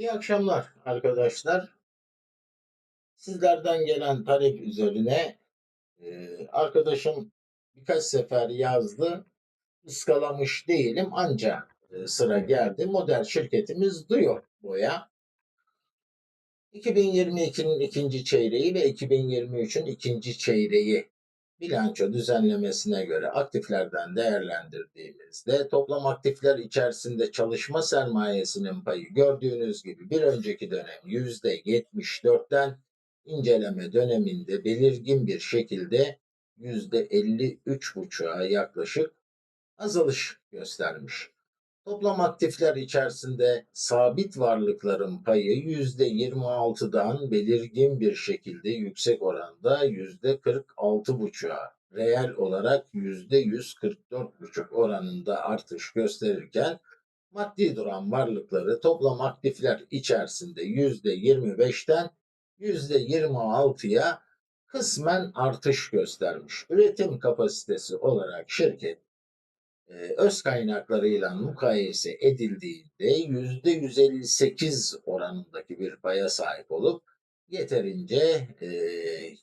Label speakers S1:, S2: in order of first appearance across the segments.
S1: İyi akşamlar arkadaşlar. Sizlerden gelen talep üzerine e, arkadaşım birkaç sefer yazdı. Iskalamış değilim ancak e, sıra geldi. Model şirketimiz duyuyor boya. 2022'nin ikinci çeyreği ve 2023'ün ikinci çeyreği bilanço düzenlemesine göre aktiflerden değerlendirdiğimizde toplam aktifler içerisinde çalışma sermayesinin payı gördüğünüz gibi bir önceki dönem %74'ten inceleme döneminde belirgin bir şekilde %53,5'a yaklaşık azalış göstermiş. Toplam aktifler içerisinde sabit varlıkların payı %26'dan belirgin bir şekilde yüksek oranda %46,5'a, reel olarak %144,5 oranında artış gösterirken maddi duran varlıkları toplam aktifler içerisinde %25'ten %26'ya kısmen artış göstermiş. Üretim kapasitesi olarak şirket öz kaynaklarıyla mukayese edildiğinde %158 oranındaki bir paya sahip olup yeterince e,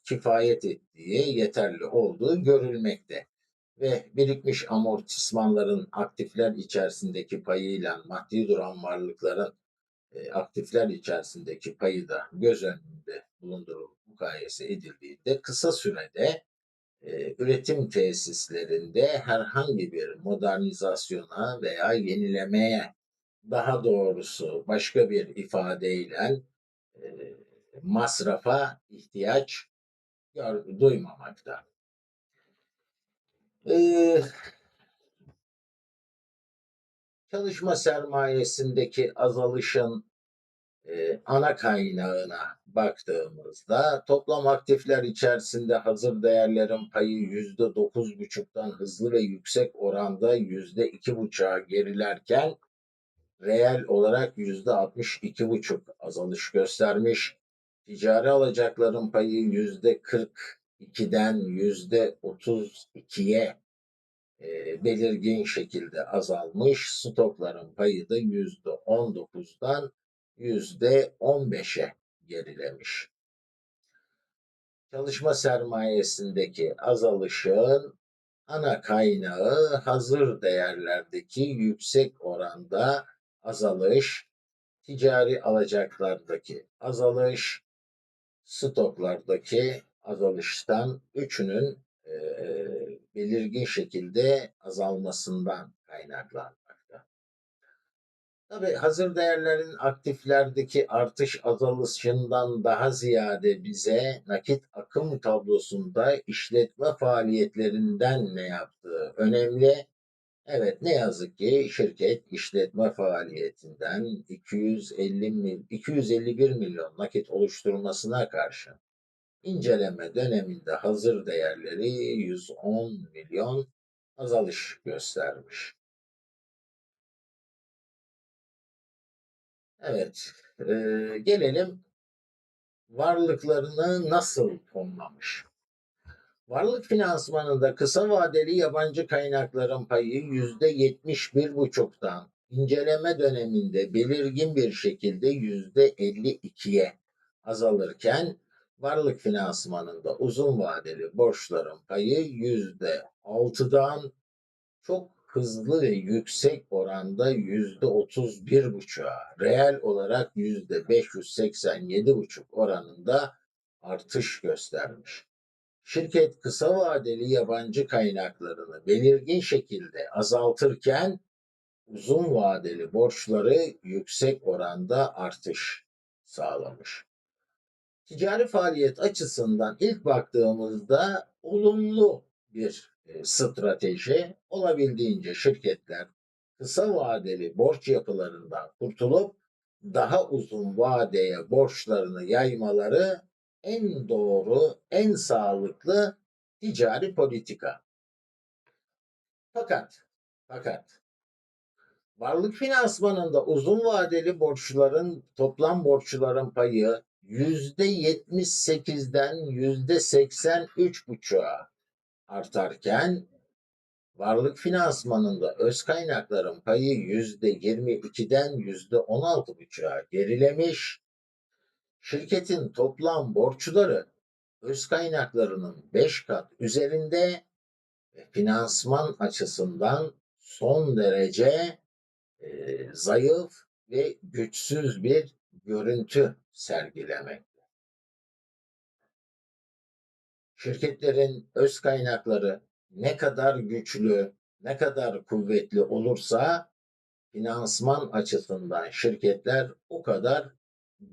S1: kifayet ettiği, yeterli olduğu görülmekte. Ve birikmiş amortismanların aktifler içerisindeki payıyla maddi duran varlıkların e, aktifler içerisindeki payı da göz önünde bulundurulup mukayese edildiğinde kısa sürede üretim tesislerinde herhangi bir modernizasyona veya yenilemeye daha doğrusu başka bir ifadeyle masrafa ihtiyaç gör- duymamakta. Çalışma sermayesindeki azalışın ana kaynağına baktığımızda toplam aktifler içerisinde hazır değerlerin payı %9,5'tan hızlı ve yüksek oranda %2,5'a gerilerken reel olarak %62,5 azalış göstermiş. Ticari alacakların payı %42'den %32'ye e, belirgin şekilde azalmış. Stokların payı da %19'dan %15'e gerilemiş. Çalışma sermayesindeki azalışın ana kaynağı hazır değerlerdeki yüksek oranda azalış, ticari alacaklardaki azalış, stoklardaki azalıştan üçünün e, belirgin şekilde azalmasından kaynaklanmakta. Tabii hazır değerlerin aktiflerdeki artış azalışından daha ziyade bize nakit akım tablosunda işletme faaliyetlerinden ne yaptığı önemli. Evet ne yazık ki şirket işletme faaliyetinden 250 mil, 251 milyon nakit oluşturmasına karşın inceleme döneminde hazır değerleri 110 milyon azalış göstermiş. Evet, e, gelelim varlıklarını nasıl fonlamış. Varlık finansmanında kısa vadeli yabancı kaynakların payı yüzde yetmiş bir buçuktan inceleme döneminde belirgin bir şekilde yüzde elli ikiye azalırken varlık finansmanında uzun vadeli borçların payı yüzde altıdan çok hızlı ve yüksek oranda yüzde otuz bir buçuğa, reel olarak yüzde beş yüz seksen yedi buçuk oranında artış göstermiş. Şirket kısa vadeli yabancı kaynaklarını belirgin şekilde azaltırken uzun vadeli borçları yüksek oranda artış sağlamış. Ticari faaliyet açısından ilk baktığımızda olumlu bir strateji olabildiğince şirketler kısa vadeli borç yapılarından kurtulup daha uzun vadeye borçlarını yaymaları en doğru, en sağlıklı ticari politika. Fakat, fakat varlık finansmanında uzun vadeli borçların, toplam borçların payı yüzde yetmiş sekizden yüzde seksen üç buçuğa artarken Varlık finansmanında öz kaynakların payı %22'den %16,5'a gerilemiş. Şirketin toplam borçları öz kaynaklarının 5 kat üzerinde ve finansman açısından son derece e, zayıf ve güçsüz bir görüntü sergilemekte. Şirketlerin öz kaynakları ne kadar güçlü, ne kadar kuvvetli olursa finansman açısından şirketler o kadar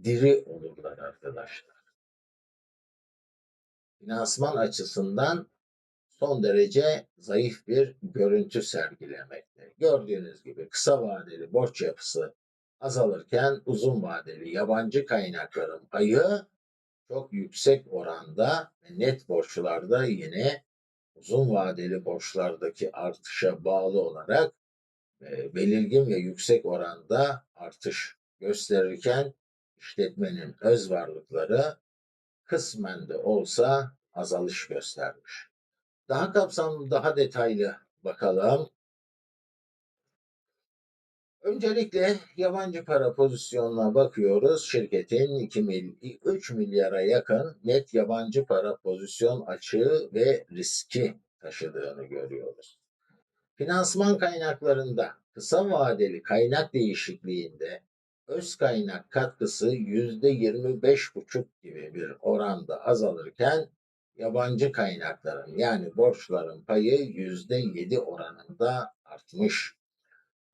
S1: diri olurlar arkadaşlar. Finansman açısından son derece zayıf bir görüntü sergilemekte. Gördüğünüz gibi kısa vadeli borç yapısı azalırken uzun vadeli yabancı kaynakların payı çok yüksek oranda net borçlarda yine uzun vadeli borçlardaki artışa bağlı olarak e, belirgin ve yüksek oranda artış gösterirken işletmenin öz varlıkları kısmen de olsa azalış göstermiş. Daha kapsamlı, daha detaylı bakalım. Öncelikle yabancı para pozisyonuna bakıyoruz. Şirketin 2 mil, 3 milyara yakın net yabancı para pozisyon açığı ve riski taşıdığını görüyoruz. Finansman kaynaklarında kısa vadeli kaynak değişikliğinde öz kaynak katkısı %25,5 gibi bir oranda azalırken yabancı kaynakların yani borçların payı %7 oranında artmış.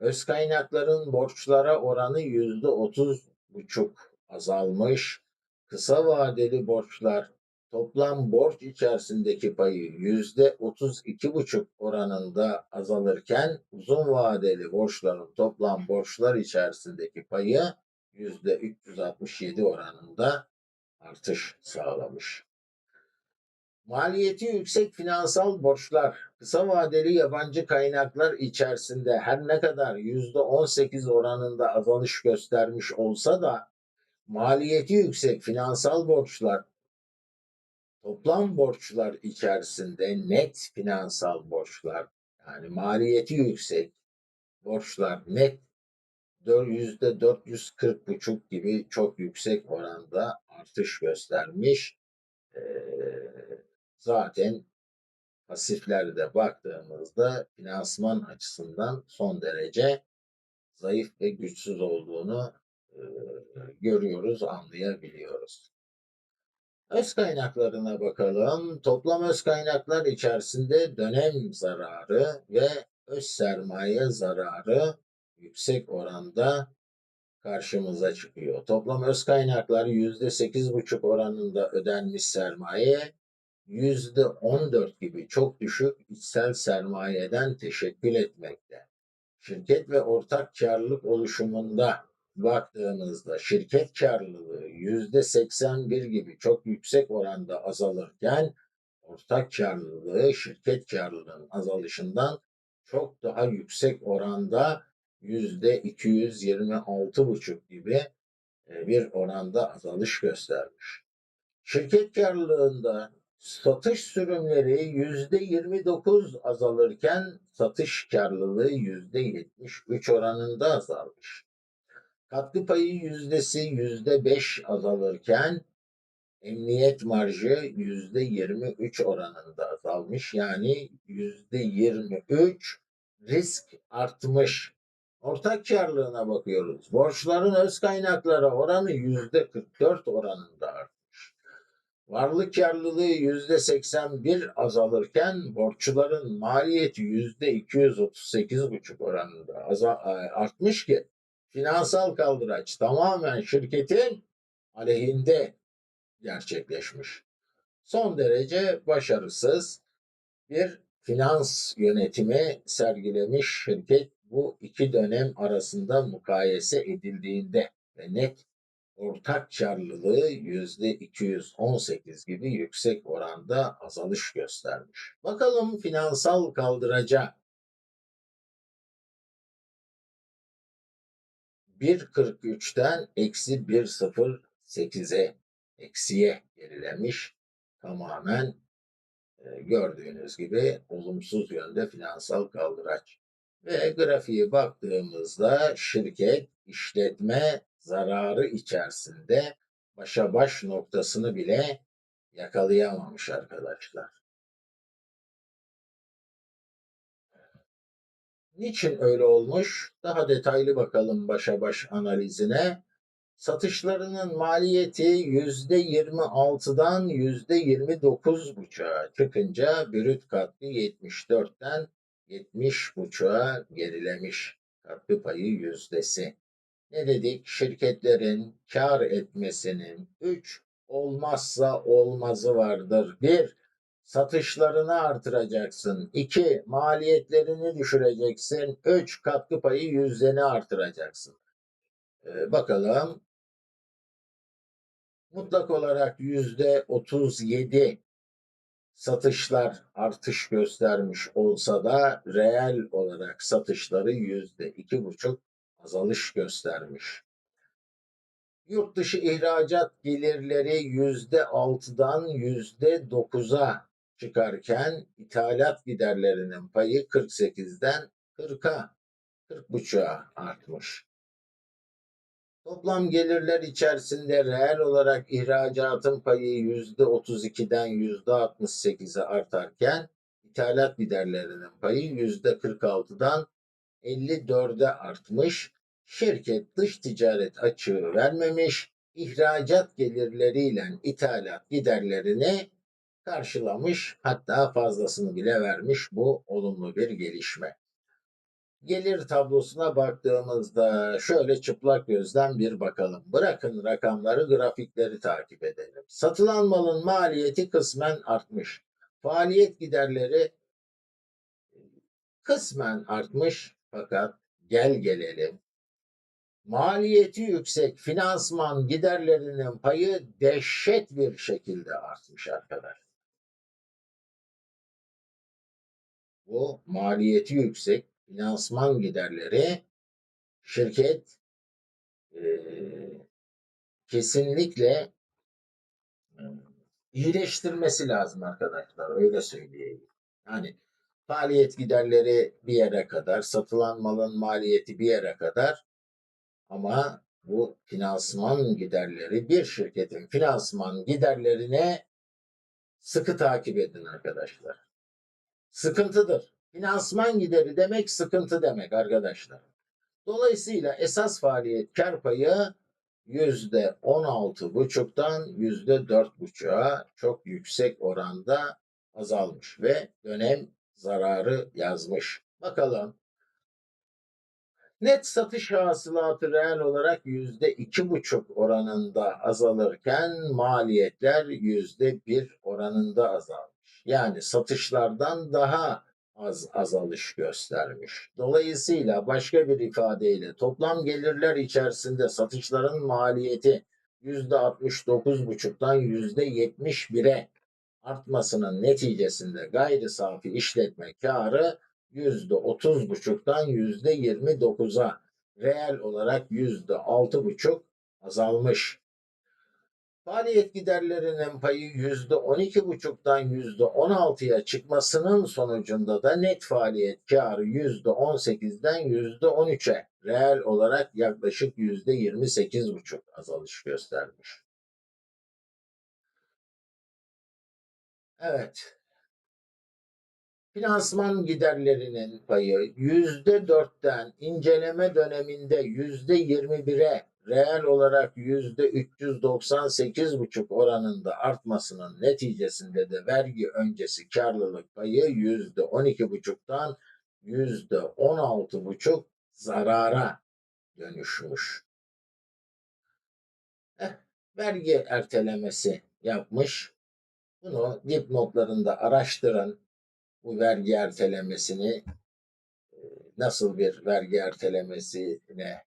S1: Öz kaynakların borçlara oranı %30,5 azalmış. Kısa vadeli borçlar toplam borç içerisindeki payı %32,5 oranında azalırken uzun vadeli borçların toplam borçlar içerisindeki payı %367 oranında artış sağlamış. Maliyeti yüksek finansal borçlar, kısa vadeli yabancı kaynaklar içerisinde her ne kadar %18 oranında azalış göstermiş olsa da maliyeti yüksek finansal borçlar toplam borçlar içerisinde net finansal borçlar yani maliyeti yüksek borçlar net yüzde 440,5 gibi çok yüksek oranda artış göstermiş. Ee, zaten pasiflerde baktığımızda finansman açısından son derece zayıf ve güçsüz olduğunu e, görüyoruz, anlayabiliyoruz. Öz kaynaklarına bakalım. Toplam öz kaynaklar içerisinde dönem zararı ve öz sermaye zararı yüksek oranda karşımıza çıkıyor. Toplam öz kaynaklar %8,5 oranında ödenmiş sermaye, %14 gibi çok düşük içsel sermayeden teşekkül etmekte. Şirket ve ortak karlılık oluşumunda baktığımızda şirket karlılığı %81 gibi çok yüksek oranda azalırken ortak karlılığı şirket karlılığının azalışından çok daha yüksek oranda %226,5 gibi e, bir oranda azalış göstermiş. Şirket karlılığında satış sürümleri %29 azalırken satış karlılığı %73 oranında azalmış. Katkı payı yüzdesi %5 azalırken emniyet marjı %23 oranında azalmış. Yani %23 risk artmış. Ortak karlılığına bakıyoruz. Borçların öz kaynaklara oranı %44 oranında artmış. Varlık karlılığı %81 azalırken borçların maliyeti %238,5 oranında artmış ki finansal kaldıraç tamamen şirketin aleyhinde gerçekleşmiş. Son derece başarısız bir finans yönetimi sergilemiş şirket bu iki dönem arasında mukayese edildiğinde ve net ortak karlılığı yüzde 218 gibi yüksek oranda azalış göstermiş. Bakalım finansal kaldıraca 1.43'ten eksi 1.08'e eksiye gerilemiş. Tamamen e, gördüğünüz gibi olumsuz yönde finansal kaldıraç. Ve grafiğe baktığımızda şirket işletme zararı içerisinde başa baş noktasını bile yakalayamamış arkadaşlar. Niçin öyle olmuş? Daha detaylı bakalım başa baş analizine. Satışlarının maliyeti %26'dan %29,5'a çıkınca brüt katkı 74'ten 70,5'a gerilemiş katkı payı yüzdesi. Ne dedik? Şirketlerin kar etmesinin 3 olmazsa olmazı vardır. 1. Satışlarını artıracaksın. 2. Maliyetlerini düşüreceksin. 3. Katkı payı yüzdeni artıracaksın. Ee, bakalım mutlak olarak yüzde 37 satışlar artış göstermiş olsa da reel olarak satışları yüzde iki buçuk azalış göstermiş. Yurt dışı ihracat gelirleri yüzde altıdan yüzde dokuza çıkarken ithalat giderlerinin payı 48'den 40'a 40,5'a artmış. Toplam gelirler içerisinde reel olarak ihracatın payı %32'den %68'e artarken ithalat giderlerinin payı %46'dan 54'e artmış. Şirket dış ticaret açığı vermemiş, ihracat gelirleriyle ithalat giderlerini karşılamış hatta fazlasını bile vermiş bu olumlu bir gelişme. Gelir tablosuna baktığımızda şöyle çıplak gözden bir bakalım. Bırakın rakamları, grafikleri takip edelim. Satılan malın maliyeti kısmen artmış. Faaliyet giderleri kısmen artmış fakat gel gelelim. Maliyeti yüksek finansman giderlerinin payı dehşet bir şekilde artmış arkadaşlar. Bu maliyeti yüksek finansman giderleri şirket e, kesinlikle e, iyileştirmesi lazım arkadaşlar öyle söyleyeyim. Yani faaliyet giderleri bir yere kadar, satılan malın maliyeti bir yere kadar ama bu finansman giderleri bir şirketin finansman giderlerine sıkı takip edin arkadaşlar. Sıkıntıdır. Finansman gideri demek sıkıntı demek arkadaşlar. Dolayısıyla esas faaliyet kar payı yüzde on altı buçuktan yüzde dört buçuğa çok yüksek oranda azalmış ve dönem zararı yazmış. Bakalım Net satış hasılatı reel olarak yüzde iki buçuk oranında azalırken maliyetler yüzde bir oranında azalmış. Yani satışlardan daha az azalış göstermiş. Dolayısıyla başka bir ifadeyle toplam gelirler içerisinde satışların maliyeti yüzde 69,5'tan yüzde 71'e artmasının neticesinde gayri safi işletme karı yüzde otuz buçuktan yüzde yirmi dokuza reel olarak yüzde altı buçuk azalmış. Faaliyet giderlerinin payı yüzde on iki buçuktan yüzde on altıya çıkmasının sonucunda da net faaliyet karı yüzde on sekizden yüzde on üçe reel olarak yaklaşık yüzde yirmi sekiz buçuk azalış göstermiş. Evet, Finansman giderlerinin payı yüzde dörtten inceleme döneminde yüzde yirmi bire reel olarak yüzde 398,5 oranında artmasının neticesinde de vergi öncesi karlılık payı yüzde 12,5'tan yüzde 16,5 zarara dönüşmüş. Eh, vergi ertelemesi yapmış. Bunu dipnotlarında araştırın bu vergi ertelemesini nasıl bir vergi ertelemesine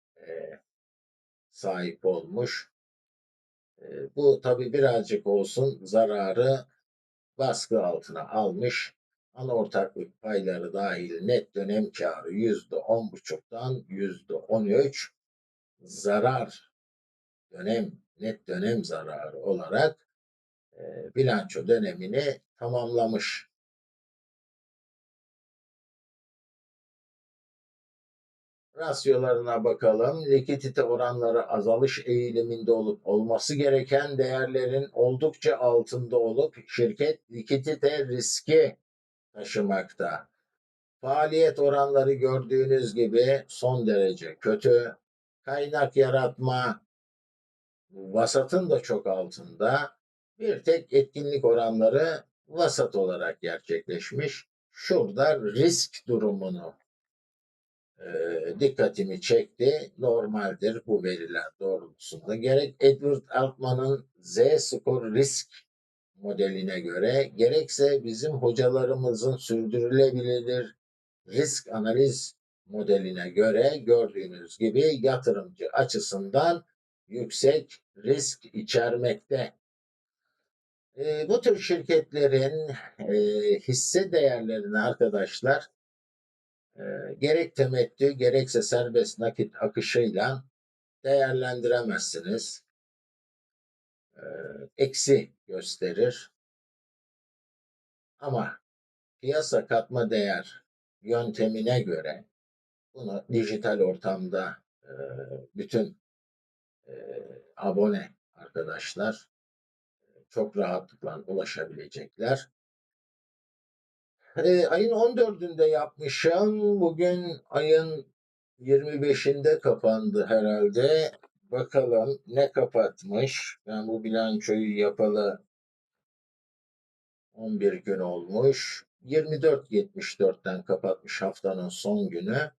S1: sahip olmuş. Bu tabi birazcık olsun zararı baskı altına almış. Ana ortaklık payları dahil net dönem karı yüzde on buçuktan yüzde on üç zarar dönem net dönem zararı olarak bilanço dönemini tamamlamış. Rasyolarına bakalım. Likidite oranları azalış eğiliminde olup olması gereken değerlerin oldukça altında olup şirket likidite riski taşımakta. Faaliyet oranları gördüğünüz gibi son derece kötü. Kaynak yaratma vasatın da çok altında. Bir tek etkinlik oranları vasat olarak gerçekleşmiş. Şurada risk durumunu e, dikkatimi çekti. Normaldir bu veriler doğrultusunda. Gerek Edward Altman'ın Z-Score risk modeline göre gerekse bizim hocalarımızın sürdürülebilir risk analiz modeline göre gördüğünüz gibi yatırımcı açısından yüksek risk içermekte. E, bu tür şirketlerin e, hisse değerlerini arkadaşlar e, gerek temettü gerekse serbest nakit akışıyla değerlendiremezsiniz. E, eksi gösterir. Ama piyasa katma değer yöntemine göre bunu dijital ortamda e, bütün e, abone arkadaşlar çok rahatlıkla ulaşabilecekler. E, ayın 14'ünde yapmışım. Bugün ayın 25'inde kapandı herhalde. Bakalım ne kapatmış. Ben bu bilançoyu yapalı 11 gün olmuş. 24.74'ten kapatmış haftanın son günü.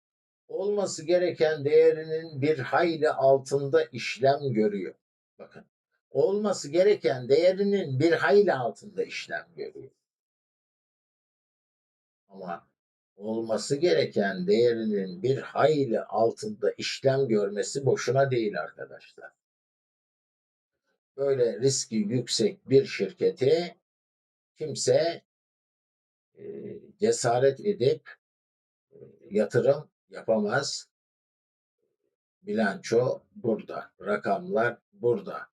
S1: Olması gereken değerinin bir hayli altında işlem görüyor. Bakın. Olması gereken değerinin bir hayli altında işlem görüyor. Ama olması gereken değerinin bir hayli altında işlem görmesi boşuna değil arkadaşlar. Böyle riski yüksek bir şirketi kimse e, cesaret edip e, yatırım yapamaz. Bilanço burada, rakamlar burada.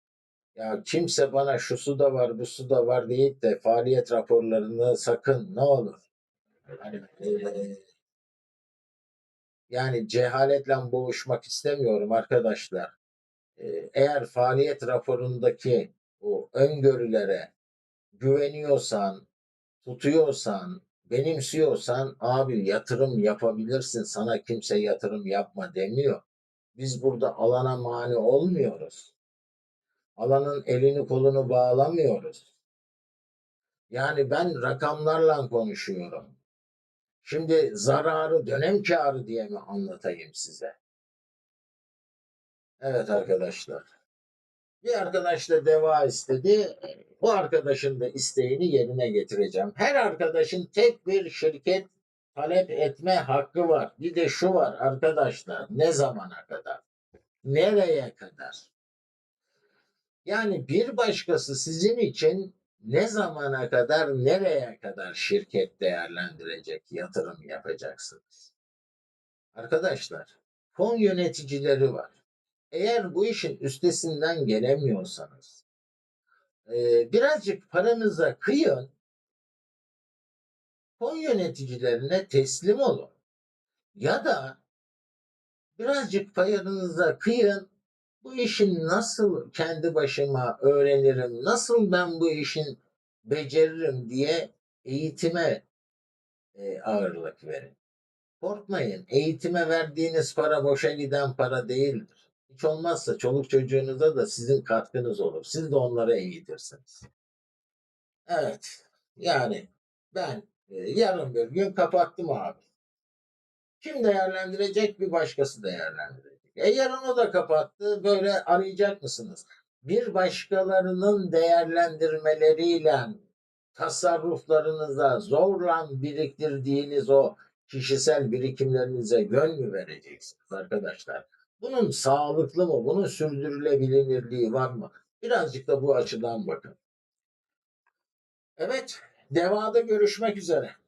S1: Ya kimse bana şu su da var, bu su da var deyip de faaliyet raporlarını sakın ne olur Hani, eee, yani cehaletle boğuşmak istemiyorum arkadaşlar. Eee, eğer faaliyet raporundaki o öngörülere güveniyorsan, tutuyorsan, benimsiyorsan abi yatırım yapabilirsin. Sana kimse yatırım yapma demiyor. Biz burada alana mani olmuyoruz. Alanın elini kolunu bağlamıyoruz. Yani ben rakamlarla konuşuyorum. Şimdi zararı dönem karı diye mi anlatayım size? Evet arkadaşlar. Bir arkadaş da deva istedi. Bu arkadaşın da isteğini yerine getireceğim. Her arkadaşın tek bir şirket talep etme hakkı var. Bir de şu var arkadaşlar. Ne zamana kadar? Nereye kadar? Yani bir başkası sizin için ne zamana kadar, nereye kadar şirket değerlendirecek, yatırım yapacaksınız? Arkadaşlar, fon yöneticileri var. Eğer bu işin üstesinden gelemiyorsanız, birazcık paranıza kıyın, fon yöneticilerine teslim olun. Ya da birazcık paranıza kıyın, bu işin nasıl kendi başıma öğrenirim, nasıl ben bu işin beceririm diye eğitime e, ağırlık verin. Korkmayın, eğitime verdiğiniz para boşa giden para değildir. Hiç olmazsa çoluk çocuğunuza da sizin katkınız olur. Siz de onları eğitirsiniz. Evet, yani ben e, yarın bir gün kapattım abi. Kim değerlendirecek? Bir başkası değerlendirecek. E yarın o da kapattı. Böyle arayacak mısınız? Bir başkalarının değerlendirmeleriyle tasarruflarınıza zorla biriktirdiğiniz o kişisel birikimlerinize yön mü vereceksiniz arkadaşlar? Bunun sağlıklı mı? Bunun sürdürülebilirliği var mı? Birazcık da bu açıdan bakın. Evet, devada görüşmek üzere.